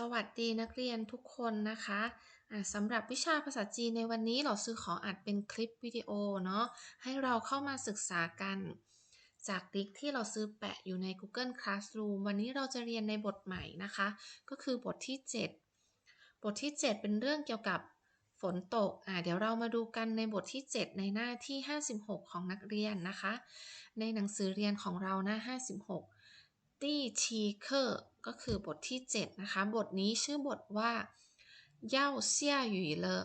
สวัสดีนักเรียนทุกคนนะคะะสำหรับวิชาภาษาจีนในวันนี้เราซื้อขออัดเป็นคลิปวิดีโอเนาะให้เราเข้ามาศึกษากัน จากลิกที่เราซื้อแปะอยู่ใน Google Classroom วันนี้เราจะเรียนในบทใหม่นะคะ ก็คือบทที่ 7 บทที่ 7 เป็นเรื่องเกี่ยวกับฝนตกอะเดี๋ยวเรามาดูกันในบทที่ 7 ในหน้าที่ 56 ของนักเรียนนะคะ ในหนังสือเรียนของเราหน้า 56 ตี้ชีเคอร์ก็คือบทที่ 7 นะคะ บทนี้ชื่อบทว่า เย่าเซี่ยหยุยเลอ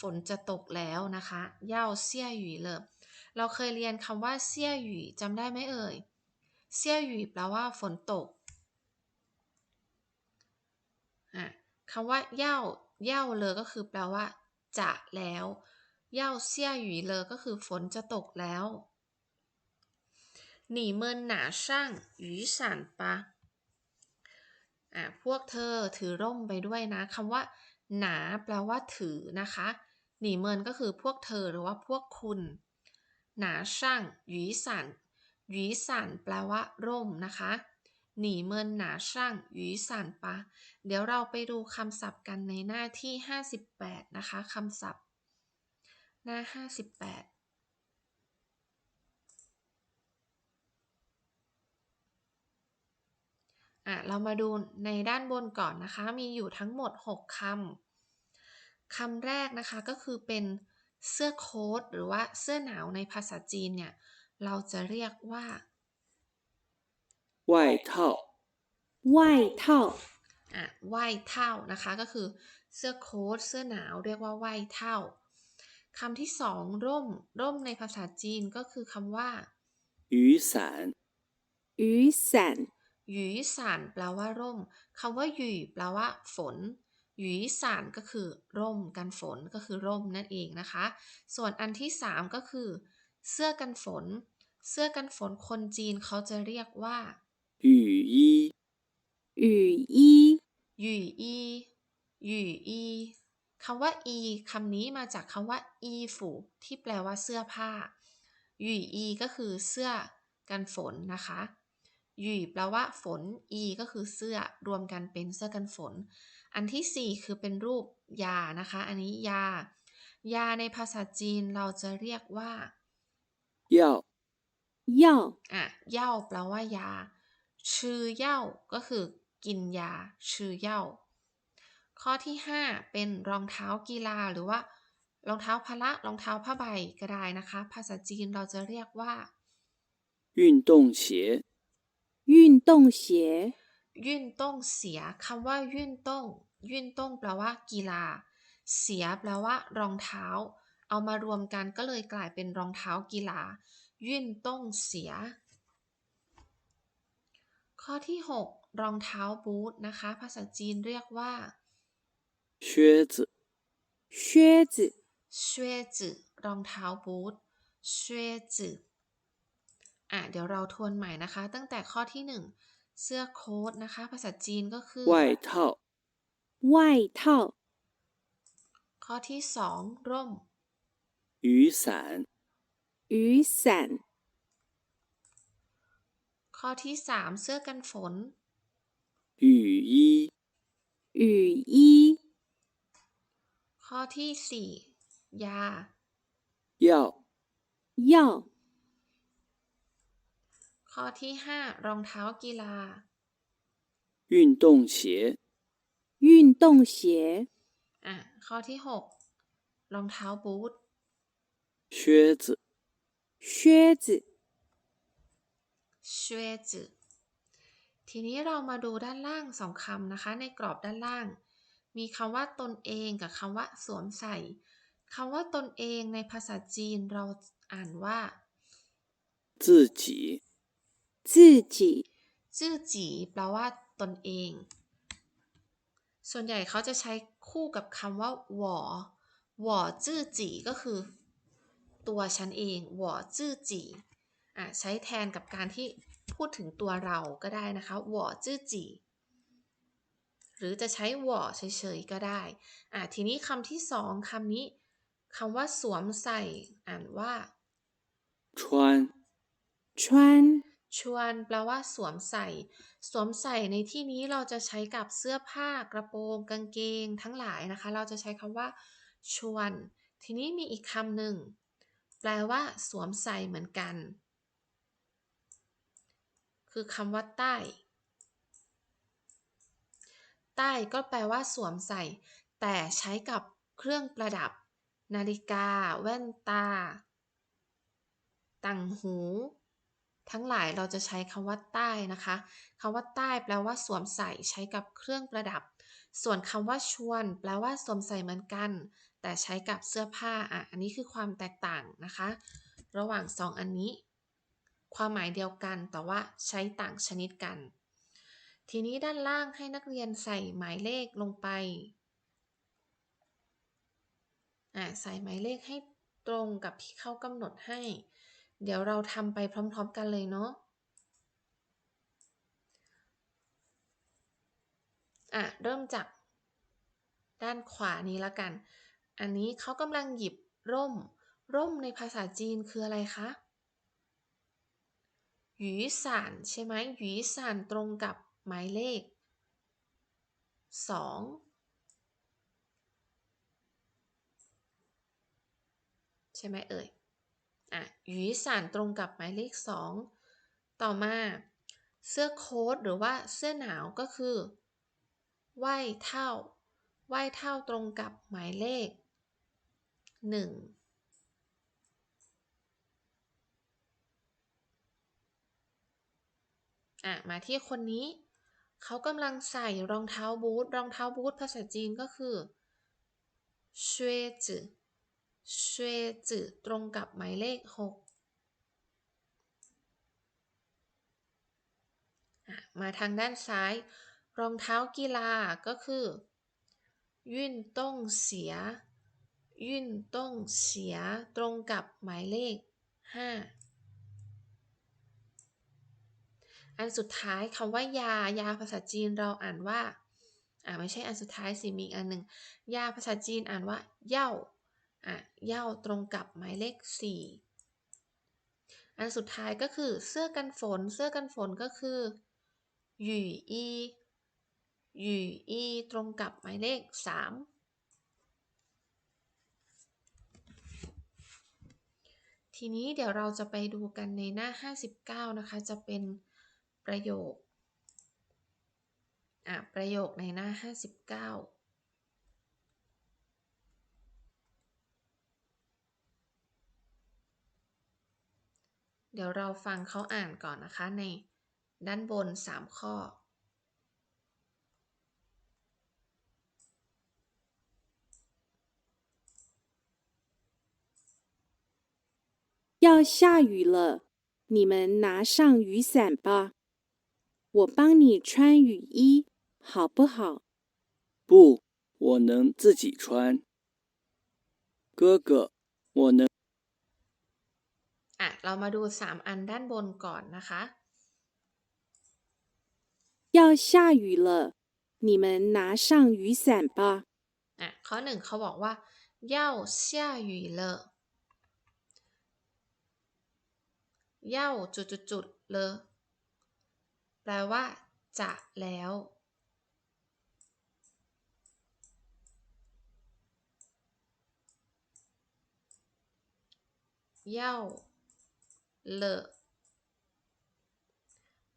ฝนจะตกแล้วนะคะ เย่าเซี่ยหยุยเลอเราเคยเรียนคำว่าเซี่ยหยุยจำได้ไหมเอ่ย เซี่ยหยุยแปลว่าฝนตกคำว่าเย่าเย่าเลอก็คือแปลว่า จะแล้ว เย่าเซี่ยหยุยเลอก็คือฝนจะตกแล้ว 你们拿上雨伞吧อ่ะพวกเธอถือร่มไปด้วยนะคำว่า หนา แปลว่าถือนะคะหนีเมินก็คือพวกเธอหรือว่าพวกคุณ หนาช่างหยีสันหยีสันแปลว่า ร่มนะคะหนีเมินหนาช่างหยีสันปะ เดี๋ยวเราไปดูคำศัพท์กันในหน้าที่ 58 นะคะคำศัพท์ หน้า 58 อ่ะเรามาดูในด้านบนก่อนนะคะ มีอยู่ทั้งหมด 6คำ คำแรกนะคะก็คือเป็นเสื้อโค้ทหรือว่าเสื้อหนาวในภาษาจีนเนี่ย เราจะเรียกว่า外套外套อ่ะว่ายเท่านะคะ ก็คือเสื้อโค้ทเสื้อหนาวเรียกว่าว่ายเท่าคำที่สองร่ม ร่มในภาษาจีนก็คือคำว่า雨伞雨伞 หยุยสานแปลว่าร่มคำว่าหยุยแปลว่า ฝนหยุยสานก็คือร่มกันฝนก็คือร่มนั่นเองนะคะ ส่วนอันที่ 3 ก็คือ เสื้อกันฝน เสื้อกันฝนคนจีนเขาจะเรียกว่าหยุยีหยุยีหยุยีหยุยีคำว่า อีคำนี้มาจากคำว่า อีฝูที่แปลว่าเสื้อผ้าหยุยีก็คือเสื้อกันฝนนะคะ หยีแปลว่าฝน อีก็คือเสื้อ รวมกันเป็นเสื้อกันฝน อันที่สี่คือเป็นรูปยานะคะ อันนี้ยา ยาในภาษาจีนเราจะเรียกว่า药药อ่ะเย่าแปลว่ายา ชื่อเย่าก็คือ กินยา ชื่อเย่าข้อที่ห้าเป็นรองเท้ากีฬาหรือว่า รองเท้าพละ รองเท้าผ้าใบก็ได้นะคะ ภาษาจีนเราจะเรียกว่า运动鞋 运动鞋ยื่นต้งเสียคำว่ายื่นต้งยื่นต้งแปลว่า กีฬา เสียแปลว่า รองเท้า เอามารวมกันก็เลยกลายเป็นรองเท้ากีฬา ยื่นต้งเสีย ข้อที่ 6 รองเท้าบูทนะคะ ภาษาจีนเรียกว่า靴子靴子靴子รองเท้าบูท靴子 อ่ะเดี๋ยวเราทวนใหม่นะคะ ตั้งแต่ข้อที่ 1 เสื้อโค้ทนะคะ ภาษาจีนก็คือ外套外套ข้อที่ 2 ร่ม雨伞雨伞ข้อที่ 3 เสื้อกันฝน雨衣雨衣ข้อที่ 4 ยา药药 ข้อที่ 5 รองเท้ากีฬา运动鞋运动鞋อ่ะข้อที่ 6 รองเท้าบูท靴子靴子靴子ทีนี้เรามาดูด้านล่างสองคำนะคะ ในกรอบด้านล่าง มีคำว่าตนเองกับคำว่าสวมใส่คำว่าตนเองในภาษาจีนเราอ่านว่า自己 จื่อจีจื่อจีแปลว่าตนเอง ส่วนใหญ่เขาจะใช้คู่กับคำว่าหวอหวอจื่อจีก็คือ ตัวฉันเองหวอจื่อจีอะใช้แทนกับการที่พูดถึงตัวเราก็ได้นะคะหวอจื่อจีหรือจะใช้หวอเฉยๆก็ได้อะทีนี้คำที่สองคำนี้คำว่าสวมใส่ อ่านว่าชวนชวน ชวนแปลว่าสวมใส่ สวมใส่ในที่นี้เราจะใช้กับเสื้อผ้ากระโปรง กางเกง ทั้งหลายนะคะ เราจะใช้คำว่า ชวน ทีนี้มีอีกคำหนึ่งแปลว่า สวมใส่เหมือนกัน คือคำว่า ใต้ ใต้ก็แปลว่า สวมใส่ แต่ใช้กับเครื่องประดับ นาฬิกา แว่นตา ต่างหู ทั้งหลายเราจะใช้คำว่าใต้นะคะคำว่าใต้แปลว่าสวมใส่ใช้กับเครื่องประดับ ส่วนคำว่าชวน แปลว่าสวมใส่เหมือนกัน แต่ใช้กับเสื้อผ้าอะอันนี้คือความแตกต่างนะคะ ระหว่างสองอันนี้ ความหมายเดียวกันแต่ว่าใช้ต่างชนิดกัน ทีนี้ด้านล่างให้นักเรียนใส่หมายเลขลงไปอะใส่หมายเลขให้ตรงกับที่เขากำหนดให้ เดี๋ยวเราทำไปพร้อมๆกันเลยเนาะอะเริ่มจากด้านขวานี้ล้วกัน อันนี้เขากำลังหยิบร่ม ร่มในภาษาจีนคืออะไรคะหยีสานใช่ไหมหยีสานตรงกับหมายเลขสองใช่ไหมเอ่ย อะหยีสานตรงกับหมายเลขสองต่อมาเสื้อโค้ทหรือว่าเสื้อหนาวก็คือไหวเท่าไหวเท่าตรงกับหมายเลขหนึ่งอะมาที่คนนี้ เขากำลังใส่รองเท้าบูทรองเท้าบูทภาษาจีนก็คือเชวจือ เชวจือตรงกับหมายเลขหกมาทางด้านซ้าย รองเท้ากีฬาก็คือยื่นต้องเสียยื่นต้องเสียตรงกับหมายเลขห้าอันสุดท้ายคำว่ายายาภาษาจีนเราอ่านว่าอ่าไม่ใช่อันสุดท้ายสิมีอันหนึ่งยาภาษาจีนอ่านว่า เย่า อะเย่าตรงกับหมายเลขสี่อันสุดท้ายก็คือเสื้อกันฝน เสื้อกันฝนก็คือหยู่อีหยู่อีตรงกับหมายเลขสามทีนี้เดี๋ยวเราจะไปดูกันในหน้า 59 นะคะ จะเป็นประโยค อะ ประโยคในหน้า 59ดี๋ยวเราฟังเขาอ่านก่อนนะคะ ในด้านบน 3 ข้อ 要下雨了，你们拿上雨伞吧。我帮你穿雨衣，好不好？不，我能自己穿。哥哥，我能 อ่ะ เรามาดู 3 อันด้านบนก่อนนะคะ 要下雨了，你们拿上雨伞吧。 อ่ะ ข้อหนึ่งเขาบอกว่าเย่าเซี่ยหยู่เลอเย่าจุดจุดจุดๆๆเลอแปลว่า จะแล้ว เย่า เล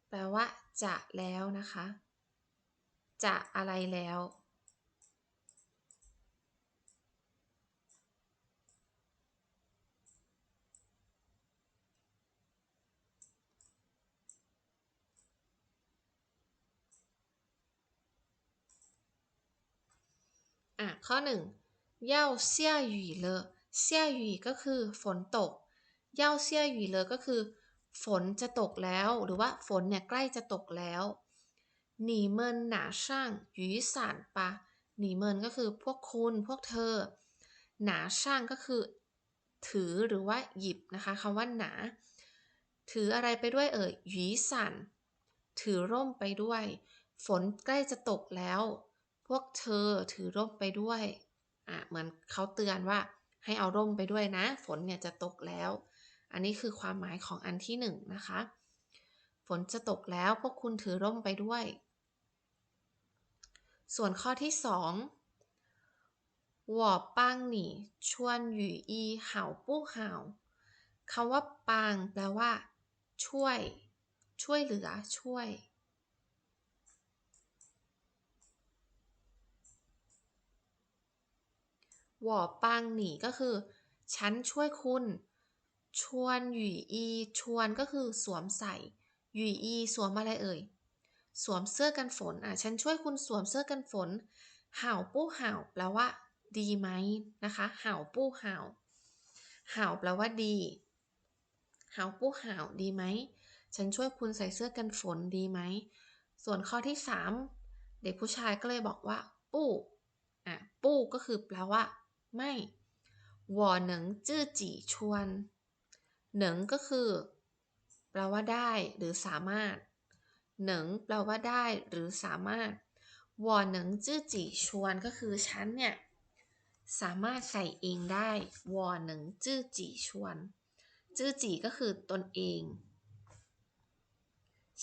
แปลว่า จะแล้วนะคะ จะอะไรแล้ว อะ ข้อหนึ่งเย่าเซี่ยหยู่เลเซี่ยหยู่ก็คือฝนตก เย่าเซียหยู่เลอก็คือ ฝนจะตกแล้ว หรือว่าฝนเนี่ยใกล้จะตกแล้วหนีเมินหนาช่างหยูสานปะหนีเมินก็คือพวกคุณพวกเธอ หนาช่างก็คือ ถือหรือว่าหยิบนะคะคำว่าหนา ถืออะไรไปด้วยเอ่ยหยีสันถือร่มไปด้วย ฝนใกล้จะตกแล้ว พวกเธอถือร่มไปด้วยอะเหมือนเขาเตือนว่าให้เอาร่มไปด้วยนะ ฝนเนี่ยจะตกแล้ว อันนี้คือความหมายของอันที่หนึ่งนะคะ ฝนจะตกแล้วพวกคุณถือร่มไปด้วย ส่วนข้อที่สอ2ว่าปังหนีชวนหยู่อีเห่าปู้เห่าคำว่าปังแปลว่า ช่วย ช่วยเหลือ ช่วยหวอปังหนีก็คือ ฉันช่วยคุณ ชวนหยู่อีชวนก็คือสวมใส่หยู่อีสวมอะไรเอ่ย สวมเสื้อกันฝนอะฉันช่วยคุณสวมเสื้อกันฝนเห่าปู้เห่าแปลว่า ดีไหมนะคะเห่าปู้เห่าเห่าแปลว่าดีเห่าปู้เห่าดีไหมฉันช่วยคุณใส่เสื้อกันฝนดีไหม ส่วนข้อที่ 3 เด็กผู้ชายก็เลยบอกว่า ปู้อะปู้ก็คือแปลว่า ไม่วอหนึ่งจื้อจีชวน หนึ่งก็คือแปลว่าได้หรือสามารถหนึ่งแปลว่าได้หรือสามารถวอหนึ่งจื้อจีชวนก็คือฉันเนี่ย สามารถใส่เองได้วอหนึ่งจื้อจีชวนจื้อจีก็คือตนเอง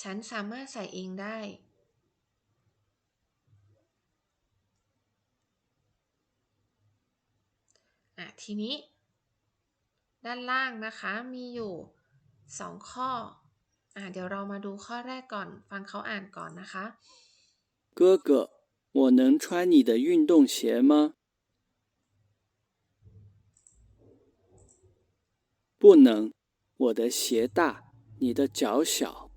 ฉันสามารถใส่เองได้อะทีนี้ ด้านล่างนะคะ มีอยู่ 2 ข้อ อ่ะ เดี๋ยวเรามาดูข้อแรกก่อน ฟังเขาอ่านก่อนนะคะ 哥哥，我能穿你的运动鞋吗？不能，我的鞋大，你的脚小。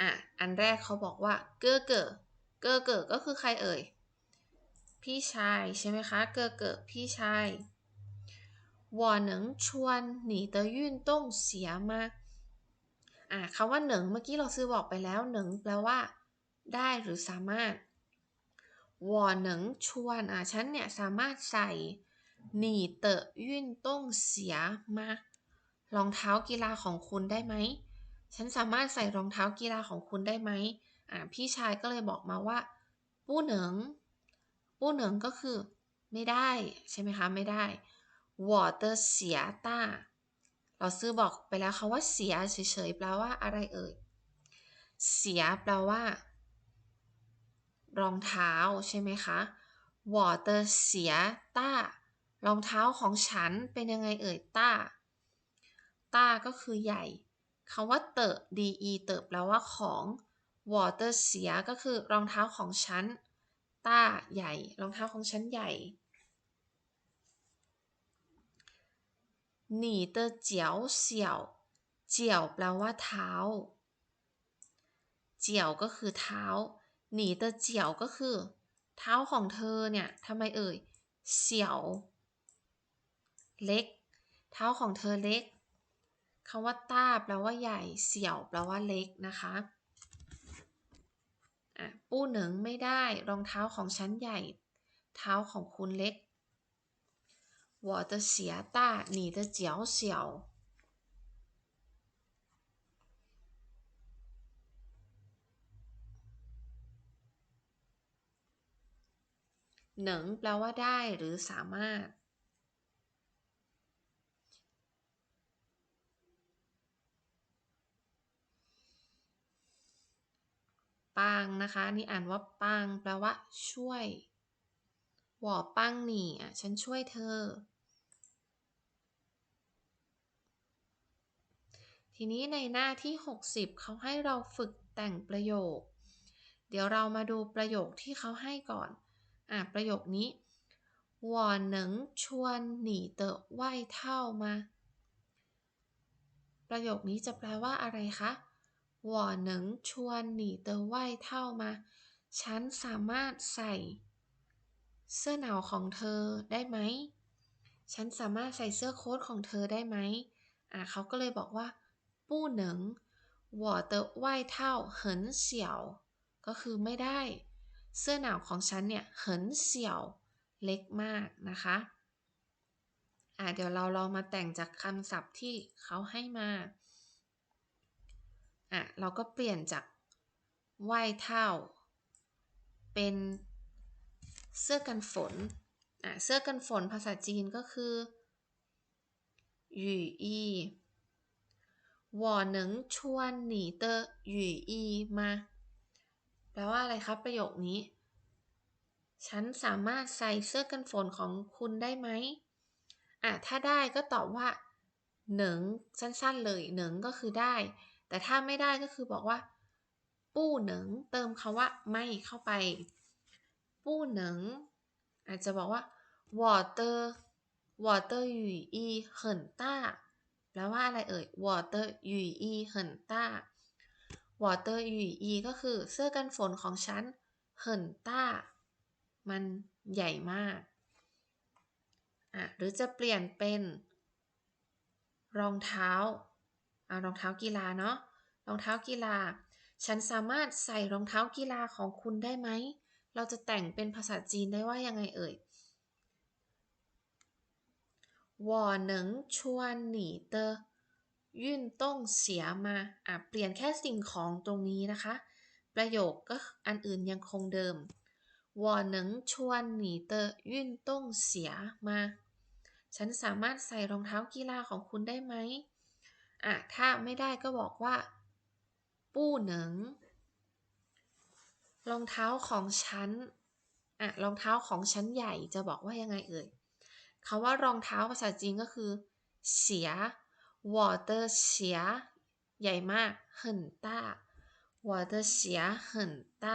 อ่ะ อันแรกเขาบอกว่า เกอเกอเกอเกอก็คือใครเอ่ย พี่ชายใช่ไหมคะ เกอเกอพี่ชาย 我能穿你的运动鞋吗อ่ะคำว่าเหนิงเมื่อกี้เราซื้อบอกไปแล้วเหนิงแปลว่า ได้หรือสามารถ我能穿อ่ะฉันเนี่ยสามารถใส่你的运动鞋吗รองเท้ากีฬาของคุณได้ไหม ฉันสามารถใส่รองเท้ากีฬาของคุณได้ไหม อ่า พี่ชายก็เลยบอกมาว่าปู้เหนิงปู้เหนิงก็คือ ไม่ได้ ใช่ไหมคะ ไม่ได้ 我的鞋大เราซื้อบอกไปแล้วค่ะว่าเสียเฉยๆแปลว่าอะไรเอ่ย เสียแปลว่า รองเท้าใช่ไหมคะ我的鞋大รองเท้าของฉันเป็นยังไงเอ่ยต้า ต้าก็คือใหญ่ คำว่าเตอะดีอีเตอะแปลว่าของวอเตอร์เสียก็คือรองเท้าของฉัน ต้าใหญ่ รองเท้าของฉันใหญ่ หนีเตอเจียวเสี่ยว เจียวแปลว่าเท้า เจียวก็คือเท้า หนีเตอเจียวก็คือ เท้าของเธอเนี่ยทำไมเอ่ย เสี่ยว เล็ก เท้าของเธอเล็กคำว่าต้าแปลว่าใหญ่ เสี่ยวแปลว่าเล็กนะคะอะปู้เหนิงไม่ได้ รองเท้าของฉันใหญ่ เท้าของคุณเล็ก 我的鞋大你的脚小เหนิงแปลว่าได้หรือสามารถ ปางนะคะ นี่อ่านว่าปางแปลว่า ช่วย หว่อปังหนี่อ่ะฉันช่วยเธอ ทีนี้ในหน้าที่ 60 เขาให้เราฝึกแต่งประโยค เดี๋ยวเรามาดูประโยคที่เขาให้ก่อน อ่ะ ประโยคนี้我能穿你的外套吗ประโยคนี้จะแปลว่าอะไรคะ我能穿你的外套吗ฉันสามารถใส่ เสื้อหนาวของเธอได้ไหม ฉันสามารถใส่เสื้อโค้ทของเธอได้ไหม อ่าเขาก็เลยบอกว่า ปู้หนึ่งวอเตอร์ไหว้เท่าเหินเสี่ยว ก็คือไม่ได้ เสื้อหนาวของฉันเนี่ยเหินเสี่ยวเล็กมากนะคะอ่าเดี๋ยวเราลองมาแต่งจากคำศัพท์ที่เขาให้มาอะเราก็เปลี่ยนจากไหว้เท่า เป็น เสื้อกันฝน อ่ะ เสื้อกันฝนภาษาจีนก็คือหยู่อี 我能穿你的雨衣吗แปลว่าอะไรครับประโยคนี้ ฉันสามารถใส่เสื้อกันฝนของคุณได้ไหมอ่ะถ้าได้ก็ตอบว่าเหนิงสั้นๆเลยเหนิงก็คือได้ แต่ถ้าไม่ได้ก็คือบอกว่า ปู้เหนิงเติมคาว่า ไม่เข้าไป ปู้เหนิงอาจจะบอกว่า我的我的雨衣很大แปลว่าอะไรเอ่ย我的雨衣很大我的雨衣ก็คือเสื้อกันฝนของฉัน很大มันใหญ่มากอ่ะหรือจะเปลี่ยนเป็น รองเท้าอ่ารองเท้ากีฬาเนาะรองเท้ากีฬา ฉันสามารถใส่รองเท้ากีฬาของคุณได้ไหม เราจะแต่งเป็นภาษาจีนได้ว่ายังไงเอ่ย我能穿你的运动鞋吗อ่ะเปลี่ยนแค่สิ่งของตรงนี้นะคะ ประโยคก็อันอื่นยังคงเดิม我能穿你的运动鞋吗ฉันสามารถใส่รองเท้ากีฬาของคุณได้ไหมอ่ะถ้าไม่ได้ก็บอกว่า ปู้เหนิง รองเท้าของฉัน อ่ะ รองเท้าของฉันใหญ่จะบอกว่ายังไงเอ่ยคำว่ารองเท้าภาษาจีนก็คือ เสีย我的鞋ใหญ่มาก很大我的鞋很大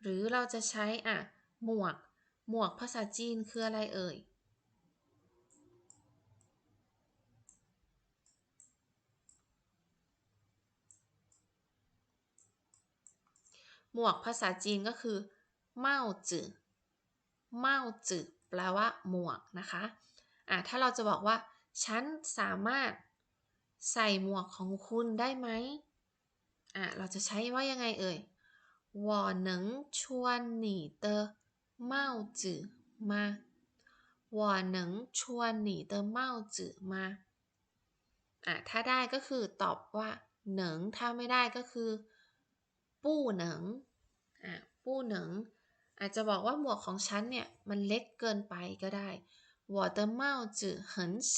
หรือเราจะใช้อ่ะ หมวก หมวกภาษาจีนคืออะไรเอ่ย หมวกภาษาจีนก็คือ เม่าจือเม่าจือแปลว่า หมวกนะคะอ่ะถ้าเราจะบอกว่า ฉันสามารถใส่หมวกของคุณได้ไหมอ่ะเราจะใช้ว่ายังไงเอ่ย我能穿你的帽子吗我能穿你的帽子吗อ่ะถ้าได้ก็คือตอบว่า เหนิง ถ้าไม่ได้ก็คือ ปู้เหนิง อ่ะ ปู้เหนิง อาจจะบอกว่าหมวกของฉันเนี่ย มันเล็กเกินไปก็ได้我的帽子很小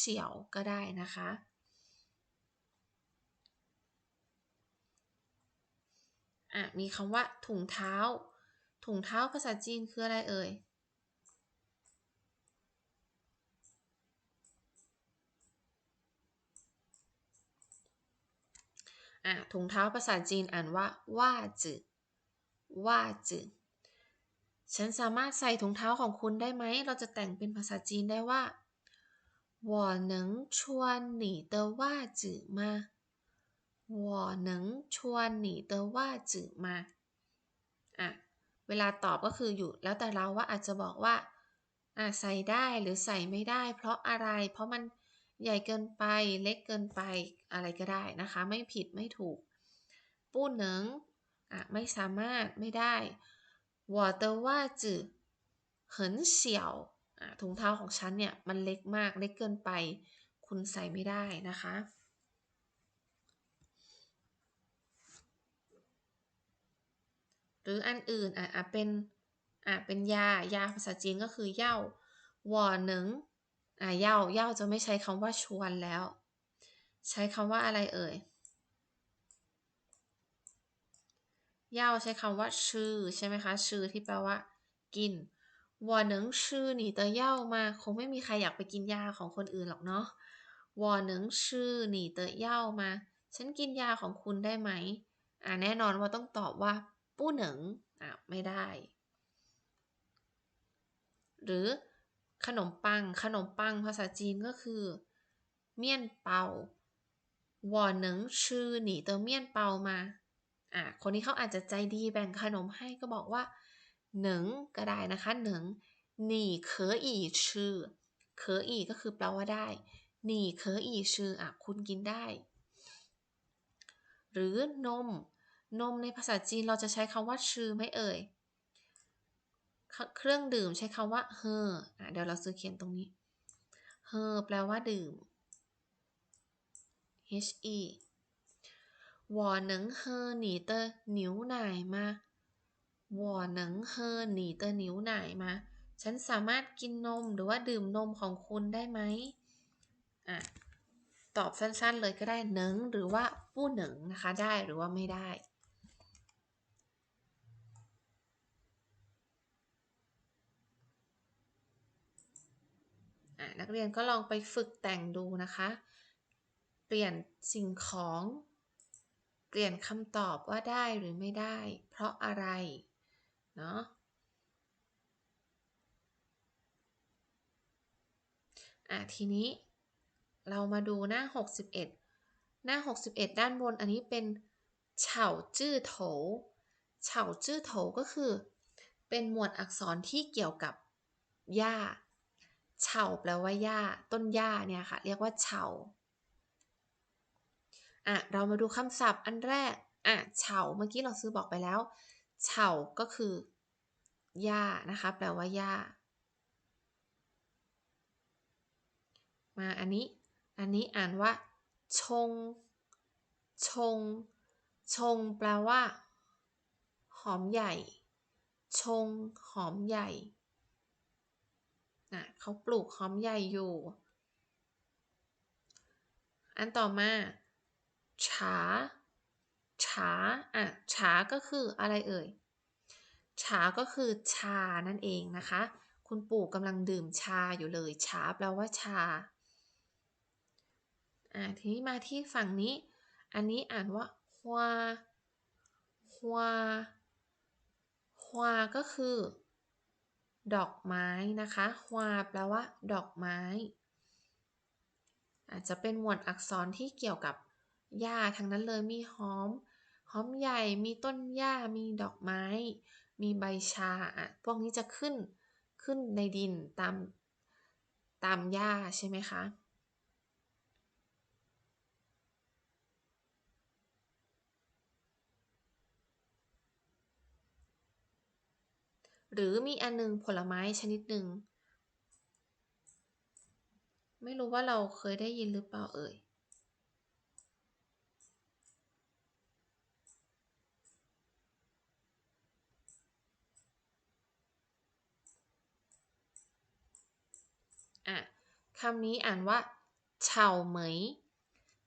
ก็ได้นะคะ อ่ะ มีคำว่า ถุงเท้า ถุงเท้าภาษาจีนคืออะไรเอ่ย อ่ะ ถุงเท้าภาษาจีนอ่านว่า ว่าจืว่าจืฉันสามารถใส่ถุงเท้าของคุณได้ไหม เราจะแต่งเป็นภาษาจีนได้ว่า我能穿你的袜子吗我能穿你的袜子吗อ่ะ เวลาตอบก็คืออยู่ แล้วแต่เราว่าอาจจะบอกว่า อ่ะ ใส่ได้หรือใส่ไม่ได้ เพราะอะไร เพราะมัน ใหญ่เกินไป เล็กเกินไป อะไรก็ได้นะคะ ไม่ผิดไม่ถูก ปู้เหนิง อ่ะ ไม่สามารถ ไม่ได้我的袜子很小อ่ะถุงเท้าของฉันเนี่ย มันเล็กมาก เล็กเกินไป คุณใส่ไม่ได้นะคะ หรืออันอื่น อ่ะอ่ะเป็น อ่ะ เป็นยา ยาภาษาจีนก็คือ เย่า我能อ่ ่ะเย่าเย่าจะไม่ใช้คำว่าชวนแล้ว ใช้คำว่าอะไรเอ่ยเย่าใช้คำว่าชื่อใช่ไหมคะชื่อที่แปลว่า กินวอหนึ่งชื่อหนีเตอเย่ามา คงไม่มีใครอยากไปกินยาของคนอื่นหรอกเนาะวอหนึ่งชื่อหนีเตอเย่ามา ฉันกินยาของคุณได้ไหมอ่าแน่นอนว่าต้องตอบว่าปู้หนึ่งอ่าไม่ได้ หรือ ขนมปัง ขนมปังภาษาจีนก็คือ เมี่ยนเปาวอหนึ่งชื่อหนีเตอเมี่ยนเปามาอะคนนี้เขาอาจจะใจดีแบ่งขนมให้ก็บอกว่าหนึ่งก็ได้นะคะหนึ่งหนีเคออีชื่อเคออีก็คือแปลว่าได้หนีเคออีชื่ออะคุณกินได้ หรือนม นมในภาษาจีนเราจะใช้คำว่าชื่อไม่เอ่ย เครื่องดื่มใช้คำว่าเฮออ่ะ เดี๋ยวเราซื้อเขียนตรงนี้ เฮอแปลว่าดื่ม H E 我能喝你的牛奶吗我能喝你的牛奶吗ฉันสามารถกินนมหรือว่าดื่มนมของคุณได้ไหม อ่ะตอบสั้นๆเลยก็ได้เหนิงหรือว่าปู้เหนิงนะคะ ได้หรือว่าไม่ได้ นักเรียนก็ลองไปฝึกแต่งดูนะคะ เปลี่ยนสิ่งของ เปลี่ยนคำตอบว่าได้หรือไม่ได้ เพราะอะไร เนาะอะทีนี้เรามาดูหน้า 61 หน้า 61 ด้านบนอันนี้เป็นเฉาจื้อโถ เฉาจื้อโถก็คือ เป็นหมวดอักษรที่เกี่ยวกับหญ้า เฉาแปลว่าหญ้า ต้นหญ้าเนี่ยค่ะ เรียกว่าเฉาอะเรามาดูคำศัพท์อันแรกอะเฉาเมื่อกี้เราซื้อบอกไปแล้วเฉาก็คือหญ้านะคะ แปลว่าหญ้า มาอันนี้ อันนี้อ่านว่า ชง ชง ชง แปลว่า หอมใหญ่ ชง หอมใหญ่ นะเขาปลูกหอมใหญ่อยู่ อันต่อมาฉาฉาอะฉาก็คืออะไรเอ่ยฉาก็คือชานั่นเองนะคะ คุณปู่กำลังดื่มชาอยู่เลยฉาแปลว่าชาอ่าทีนี้มาที่ฝั่งนี้ อันนี้อ่านว่าฮวาฮวาฮวาก็คือ ดอกไม้นะคะฮวาแปลว่า ดอกไม้ อาจจะเป็นหมวดอักษรที่เกี่ยวกับหญ้าทั้งนั้นเลยมีหอม หอมใหญ่ มีต้นหญ้า มีดอกไม้ มีใบชาอะพวกนี้จะขึ้นขึ้นในดินตามตามหญ้าใช่ไหมคะ หรือมีอันหนึงผลไม้ชนิดหนึ่ง ไม่รู้ว่าเราเคยได้ยินหรือเปล่าเอ่ย อะคำนี้อ่านว่าเฉาเหมย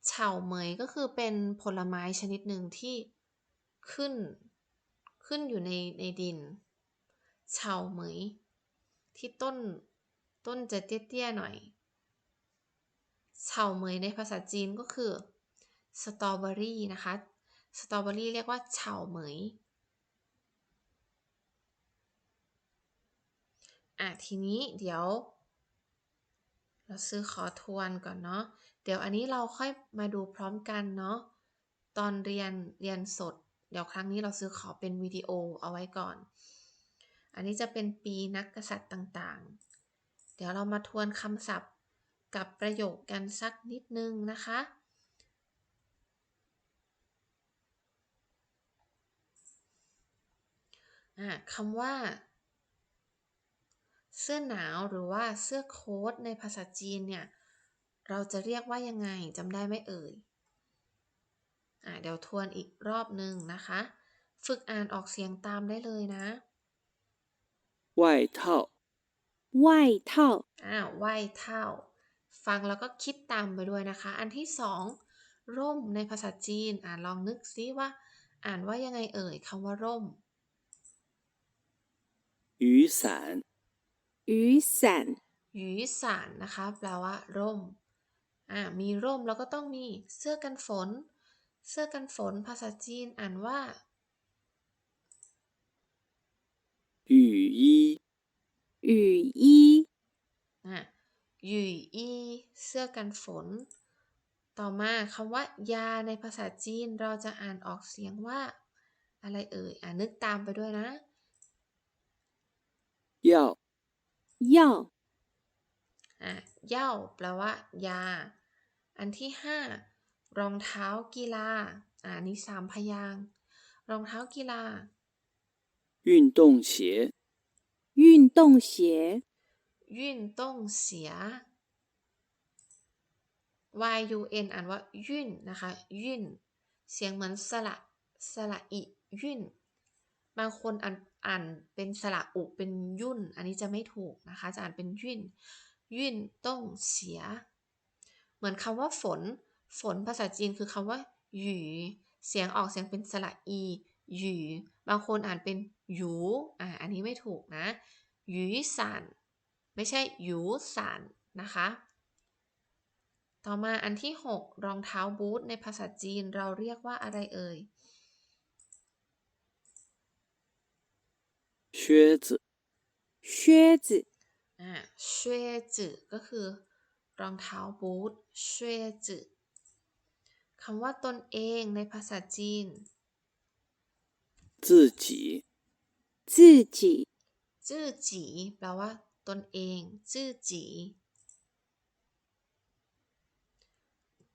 เฉาเหมยก็คือเป็นผลไม้ชนิดหนึ่งที่ขึ้น ขึ้นอยู่ในในดิน เฉาเหมย ที่ต้นต้นจะเตี้ยๆหน่อยเฉาเหมยในภาษาจีนก็คือสตรอเบอรี่นะคะสตรอเบอรี่เรียกว่าเฉาเหมยอะทีนี้เดี๋ยว เราซื้อขอทวนก่อนเนาะเดี๋ยวอันนี้เราค่อยมาดูพร้อมกันเนาะตอนเรียนเรียนสด เดี๋ยวครั้งนี้เราซื้อขอเป็นวิดีโอเอาไว้ก่อน อันนี้จะเป็นปีนักกษัตริย์ต่างๆ เดี๋ยวเรามาทวนคำศัพท์กับประโยคกันสักนิดนึงนะคะ คำว่า เสื้อหนาวหรือว่าเสื้อโค้ทในภาษาจีนเนี่ย เราจะเรียกว่ายังไงจำได้ไหมเอ่ยอเดี๋ยวทวนอีกรอบหนึ่งนะคะ ฝึกอ่านออกเสียงตามได้เลยนะ 外套、外套， อ้าวไหว้เท่า ฟังแล้วก็คิดตามไปด้วยนะคะ อันที่สองร่มในภาษาจีน อ่านลองนึกซิว่า อ่านว่ายังไงเอ่ยคำว่าร่ม 雨伞、雨伞， หยีสานนะคะ แปลว่า ร่ม อ่า มีร่มแล้วก็ต้องมีเสื้อกันฝน เสื้อกันฝนภาษาจีนอ่านว่า 雨衣、雨衣， อ่ะหยีอีเสื้อกันฝน ต่อมาคำว่า ยาในภาษาจีนเราจะอ่านออกเสียงว่า อะไรเอ่ย อ่านึกตามไปด้วยนะ 药、药， อ่ะเหย้าแปลว่า ยา อันที่ห้า รองเท้ากีฬา อ่านี่สามพยางค์รองเท้ากีฬา 运动鞋、运动鞋，ยื่นต้งเสีย y u n อ่านว่า ยื่นนะคะ ยื่น เสียงเหมือนสระ สระอิ ยื่น บางคนอ่านอ่านเป็นสระอุ เป็นยุ่น อันนี้จะไม่ถูกนะคะ จะอ่านเป็นยื่น ยื่นต้งเสีย มือนคำว่าฝน ฝนภาษาจีนคือคำว่าหยูเสียงออกเสียงเป็นสระอี หยูบางคนอ่านเป็นหยูอ่าอันนี้ไม่ถูกนะหยูสานไม่ใช่หยูสานนะคะ ต่อมาอันที่ 6 รองเท้าบูทในภาษาจีนเราเรียกว่าอะไรเอ่ย 靴子，靴子， อ่าเช่วยจืก็คือ รองเท้าบูทเช่วยจืคำว่าตนเองในภาษาจีน 自己，自己， จื้อจีแปลว่า ตนเอง จื้อจี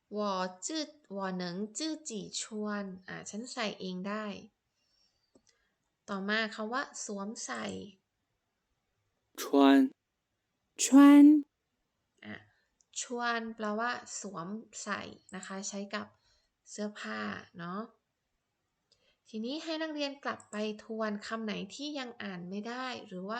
我自我能自己穿อ่าฉันใส่เองได้ ต่อมาคำว่า สวมใส่ 穿，穿， อ่ะชวนแปลว่า สวมใส่นะคะ ใช้กับเสื้อผ้าเนาะ ทีนี้ให้นักเรียนกลับไปทวนคำไหนที่ยังอ่านไม่ได้ หรือว่า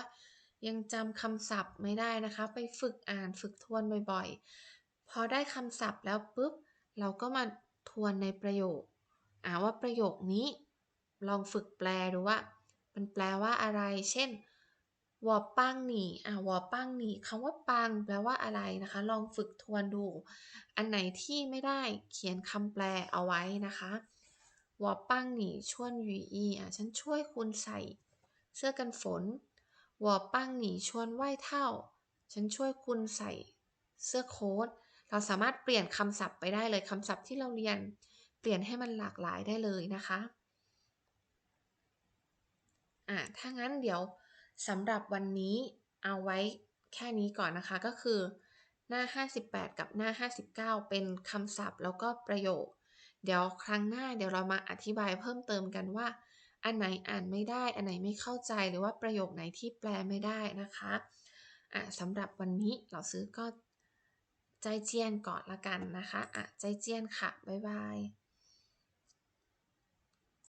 ยังจำคำศัพท์ไม่ได้นะคะ ไปฝึกอ่านฝึกทวนบ่อยๆ พอได้คำศัพท์แล้วปุ๊บ เราก็มาทวนในประโยคอ่าว่าประโยคนี้ ลองฝึกแปลดูว่า มันแปลว่าอะไร เช่นวอปังหนีอ่าวอปังหนีคำว่าปังแปลว่าอะไรนะคะ ลองฝึกทวนดู อันไหนที่ไม่ได้เขียนคำแปลเอาไว้นะคะ วอปังหนีชวนยูอีอะฉันช่วยคุณใส่เสื้อกันฝนวอปังหนีชวนไหว้เท่าฉันช่วยคุณใส่เสื้อโค้ทเราสามารถเปลี่ยนคำศัพท์ไปได้เลยคำศัพท์ที่เราเรียน เปลี่ยนให้มันหลากหลายได้เลยนะคะอะถ้างั้นเดี๋ยวสำหรับวันนี้เอาไว้แค่นี้ก่อนนะคะก็คือหน้า 58 กับหน้า 59 เป็นคำศัพท์แล้วก็ประโยค เดี๋ยวครั้งหน้าเดี๋ยวเรามาอธิบายเพิ่มเติมกันว่า อันไหนอ่านไม่ได้ อันไหนไม่เข้าใจหรือว่าประโยคไหนที่แปลไม่ได้นะคะอะสำหรับวันนี้เราซื้อก็ใจเจียนก่อนละกันนะคะอะใจเจียนค่ะ บ๊ายบาย